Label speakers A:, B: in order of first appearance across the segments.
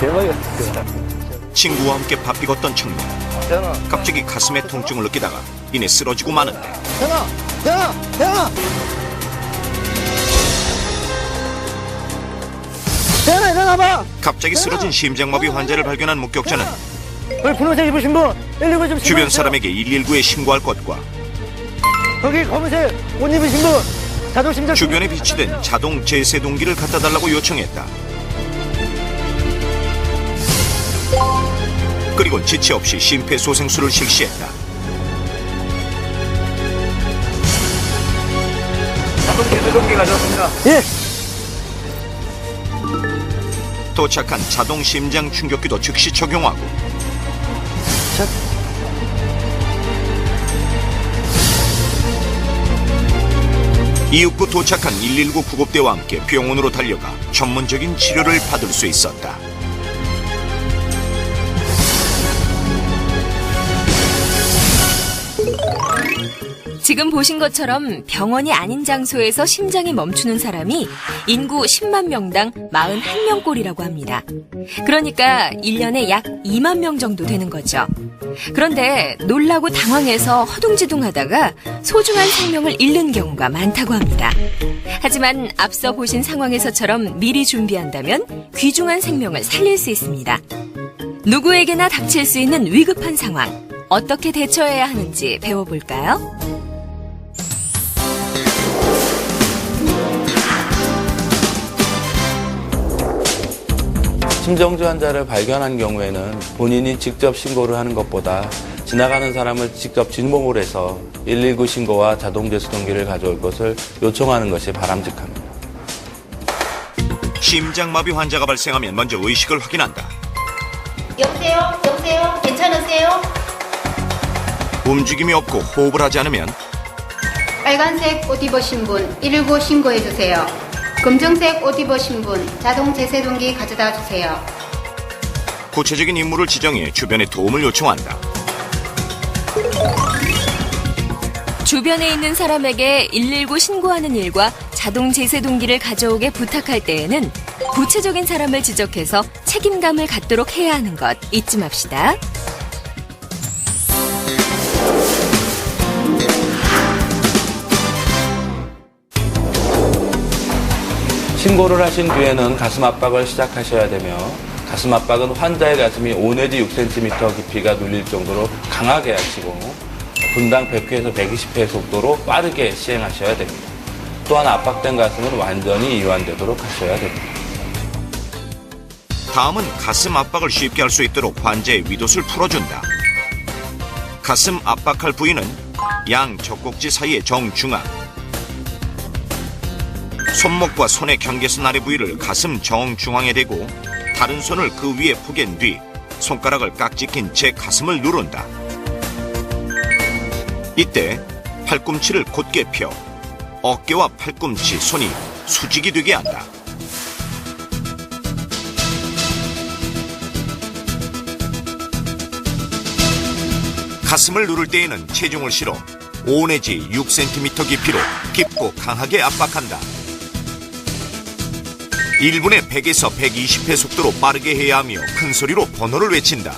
A: 대박이었어.
B: 친구와 함께 밥 익었던 청년. 갑자기 가슴에 통증을 느끼다가 이내 쓰러지고 마는데
A: 태연아, 태연아, 태연아! 태연아, 일어나봐!
B: 갑자기 쓰러진 심장마비 환자를 발견한 목격자는
A: 우리 분홍색 입으신 분, 119 좀
B: 주변. 사람에게 119에 신고할 것과
A: 거기 검은색 옷 입으신 분, 자동 심장.
B: 주변에 비치된 자동 제세 동기를 갖다 달라고 요청했다. 그리고 지체 없이 심폐소생술을 실시했다.
A: 자동 제세동기 가져왔습니다. 예!
B: 도착한 자동 심장 충격기도 즉시 적용하고
A: 자,
B: 이윽고 도착한 119 구급대와 함께 병원으로 달려가 전문적인 치료를 받을 수 있었다.
C: 지금 보신 것처럼 병원이 아닌 장소에서 심장이 멈추는 사람이 인구 10만 명당 41명 꼴이라고 합니다. 그러니까 1년에 약 2만 명 정도 되는 거죠. 그런데 놀라고 당황해서 허둥지둥 하다가 소중한 생명을 잃는 경우가 많다고 합니다. 하지만 앞서 보신 상황에서처럼 미리 준비한다면 귀중한 생명을 살릴 수 있습니다. 누구에게나 닥칠 수 있는 위급한 상황, 어떻게 대처해야 하는지 배워볼까요?
D: 심정지 환자를 발견한 경우에는 본인이 직접 신고를 하는 것보다 지나가는 사람을 직접 진봉을 해서 119 신고와 자동 제수동기를 가져올 것을 요청하는 것이 바람직합니다.
B: 심장마비 환자가 발생하면 먼저 의식을 확인한다.
E: 여보세요? 여보세요? 괜찮으세요?
B: 움직임이 없고 호흡을 하지 않으면
E: 빨간색 옷 입으신 분 119 신고해 주세요. 검정색 옷 입으신 분 자동 제세동기 가져다 주세요.
B: 구체적인 인물을 지정해 주변에 도움을 요청한다.
C: 주변에 있는 사람에게 119 신고하는 일과 자동 제세 동기를 가져오게 부탁할 때에는 구체적인 사람을 지적해서 책임감을 갖도록 해야 하는 것 잊지 맙시다.
D: 신고를 하신 뒤에는 가슴 압박을 시작하셔야 되며 가슴 압박은 환자의 가슴이 5 내지 6cm 깊이가 눌릴 정도로 강하게 하시고 분당 100회에서 120회 속도로 빠르게 시행하셔야 됩니다. 또한 압박된 가슴은 완전히 이완되도록 하셔야 됩니다.
B: 다음은 가슴 압박을 쉽게 할 수 있도록 환자의 위도를 풀어준다. 가슴 압박할 부위는 양 젖꼭지 사이의 정중앙. 손목과 손의 경계선 아래 부위를 가슴 정중앙에 대고 다른 손을 그 위에 포갠 뒤 손가락을 깍지 낀채 가슴을 누른다. 이때 팔꿈치를 곧게 펴 어깨와 팔꿈치, 손이 수직이 되게 한다. 가슴을 누를 때에는 체중을 실어 5 내지 6cm 깊이로 깊고 강하게 압박한다. 1분에 100에서 120회 속도로 빠르게 해야 하며 큰 소리로 번호를 외친다.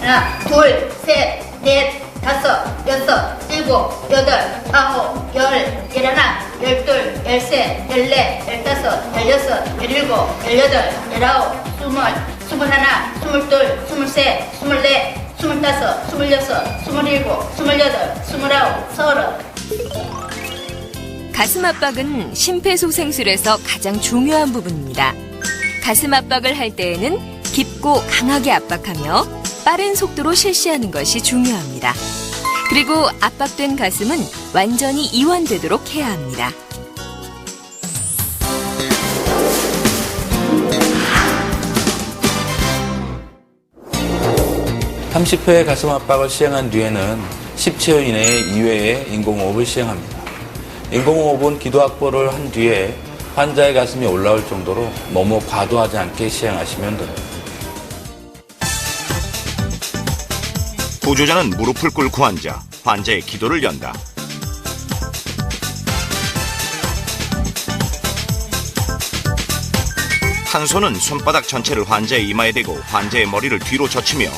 E: 하나, 둘, 셋, 넷, 다섯, 여섯, 일곱, 여덟, 아홉, 열, 열하나, 열둘, 열셋, 열넷, 열다섯, 열여섯, 열일곱, 열여덟, 열아홉, 스물, 스물하나, 스물둘, 스물셋, 스물넷, 스물다섯, 스물여섯, 스물일곱, 스물여덟, 스물아홉, 서른.
C: 가슴 압박은 심폐소생술에서 가장 중요한 부분입니다. 가슴 압박을 할 때에는 깊고 강하게 압박하며 빠른 속도로 실시하는 것이 중요합니다. 그리고 압박된 가슴은 완전히 이완되도록 해야 합니다.
D: 삼 30회의 가슴 압박을 시행한 뒤에는 10초 이내에 2회의 인공호흡을 시행합니다. 인공호흡은 기도 확보를 한 뒤에 환자의 가슴이 올라올 정도로 너무 과도하지 않게 시행하시면 됩니다.
B: 구조자는 무릎을 꿇고 앉아 환자의 기도를 연다. 한 손은 손바닥 전체를 환자의 이마에 대고 환자의 머리를 뒤로 젖히며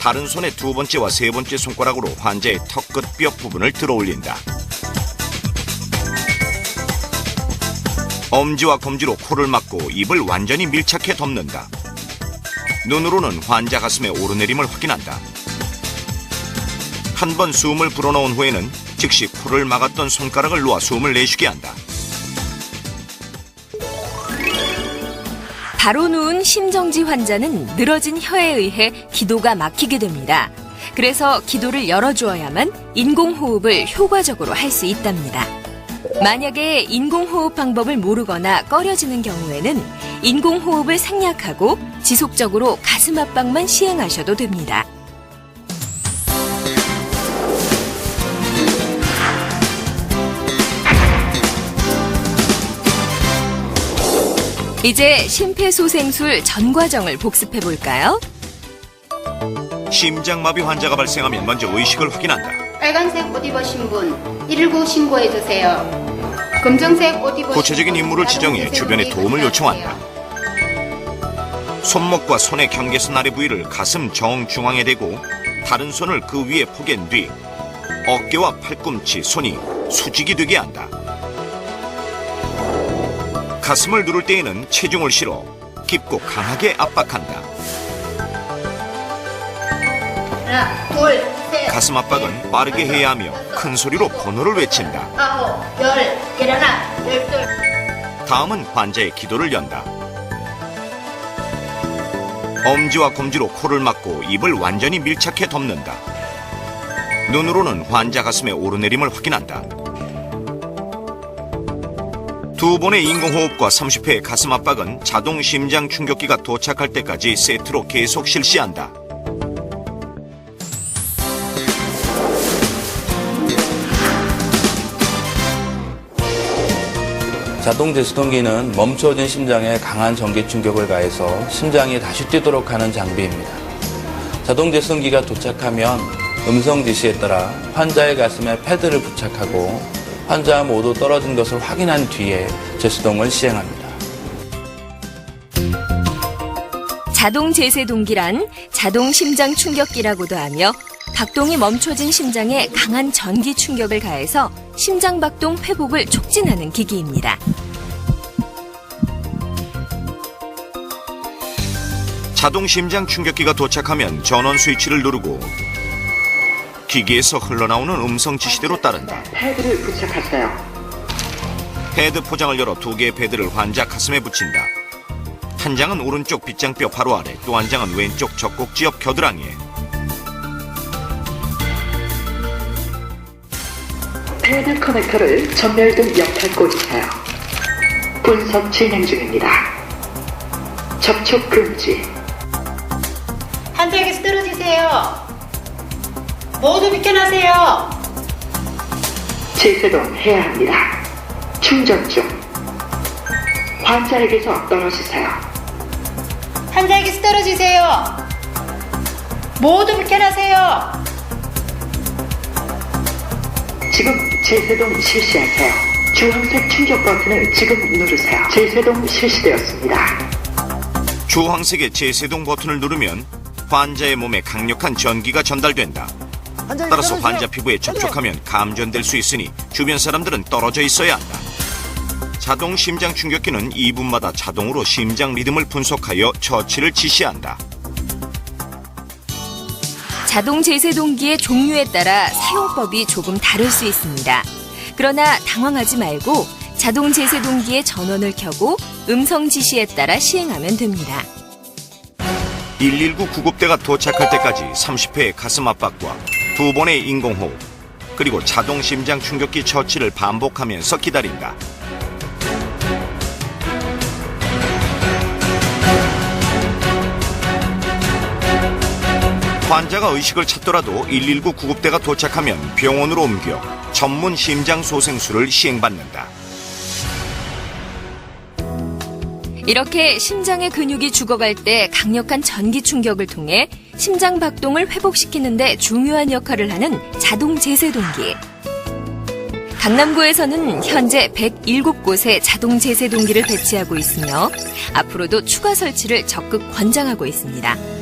B: 다른 손의 두 번째와 세 번째 손가락으로 환자의 턱끝 뼈 부분을 들어 올린다. 엄지와 검지로 코를 막고 입을 완전히 밀착해 덮는다. 눈으로는 환자 가슴의 오르내림을 확인한다. 한 번 숨을 불어넣은 후에는 즉시 코를 막았던 손가락을 놓아 숨을 내쉬게 한다.
C: 바로 누운 심정지 환자는 늘어진 혀에 의해 기도가 막히게 됩니다. 그래서 기도를 열어주어야만 인공호흡을 효과적으로 할 수 있답니다. 만약에 인공호흡 방법을 모르거나 꺼려지는 경우에는 인공호흡을 생략하고 지속적으로 가슴 압박만 시행하셔도 됩니다. 이제 심폐소생술 전 과정을 복습해 볼까요?
B: 심장마비 환자가 발생하면 먼저 의식을 확인한다.
E: 빨간색 옷 입으신 분 119 신고해 주세요. 검정색 옷 입으신
B: 구체적인
E: 자동
B: 지정해 주변에 도움을 요청한다. 손목과 손의 경계선 아래 부위를 가슴 정중앙에 대고 다른 손을 그 위에 포갠 뒤 어깨와 팔꿈치, 손이 수직이 되게 한다. 가슴을 누를 때에는 체중을 실어 깊고 강하게 압박한다.
E: 하나, 둘, 셋.
B: 가슴 압박은 빠르게 해야 하며 큰 소리로 번호를 외친다.
E: 아홉, 열, 열하나, 열둘.
B: 다음은 환자의 기도를 연다. 엄지와 검지로 코를 막고 입을 완전히 밀착해 덮는다. 눈으로는 환자 가슴의 오르내림을 확인한다. 두 번의 인공호흡과 30회의 가슴 압박은 자동 심장 충격기가 도착할 때까지 세트로 계속 실시한다.
D: 자동 제수동기는 멈춰진 심장에 강한 전기 충격을 가해서 심장이 다시 뛰도록 하는 장비입니다. 자동 제수동기가 도착하면 음성 지시에 따라 환자의 가슴에 패드를 부착하고 환자와 모두 떨어진 것을 확인한 뒤에 제수동을 시행합니다.
C: 자동 제세 동기란 자동 심장 충격기라고도 하며 박동이 멈춰진 심장에 강한 전기 충격을 가해서 심장 박동 회복을 촉진하는 기기입니다.
B: 자동 심장 충격기가 도착하면 전원 스위치를 누르고 기기에서 흘러나오는 음성 지시대로 따른다.
F: 패드를 부착하세요.
B: 패드 포장을 열어 두 개의 패드를 환자 가슴에 붙인다. 한 장은 오른쪽 빗장뼈 바로 아래, 또 한 장은 왼쪽 젖꼭지 옆 겨드랑이에.
F: 패드 커넥터를 전멸등 옆에 꽂으세요. 분석 진행 중입니다. 접촉 금지.
E: 환자에게서 떨어지세요. 모두 비켜나세요.
F: 제세동 해야 합니다. 충전 중. 환자에게서 떨어지세요.
E: 환자에게서 떨어지세요. 모두 비켜나세요.
F: 지금 제세동 실시하세요. 주황색 충격 버튼을 지금 누르세요. 제세동 실시되었습니다.
B: 주황색의 제세동 버튼을 누르면 환자의 몸에 강력한 전기가 전달된다. 따라서. 환자 피부에 접촉하면 감전될 수 있으니 주변 사람들은 떨어져 있어야 한다. 자동 심장 충격기는 2분마다 자동으로 심장 리듬을 분석하여 처치를 지시한다.
C: 자동 제세 동기의 종류에 따라 사용법이 조금 다를 수 있습니다. 그러나 당황하지 말고 자동 제세 동기의 전원을 켜고 음성 지시에 따라 시행하면 됩니다.
B: 119 구급대가 도착할 때까지 30회의 가슴 압박과 두 번의 인공호흡, 그리고 자동 심장 충격기 처치를 반복하면서 기다린다. 환자가 의식을 찾더라도 119 구급대가 도착하면 병원으로 옮겨 전문 심장 소생술을 시행받는다.
C: 이렇게 심장의 근육이 죽어갈 때 강력한 전기 충격을 통해 심장 박동을 회복시키는데 중요한 역할을 하는 자동 제세 동기. 강남구에서는 현재 107곳의 자동 제세동기를 배치하고 있으며 앞으로도 추가 설치를 적극 권장하고 있습니다.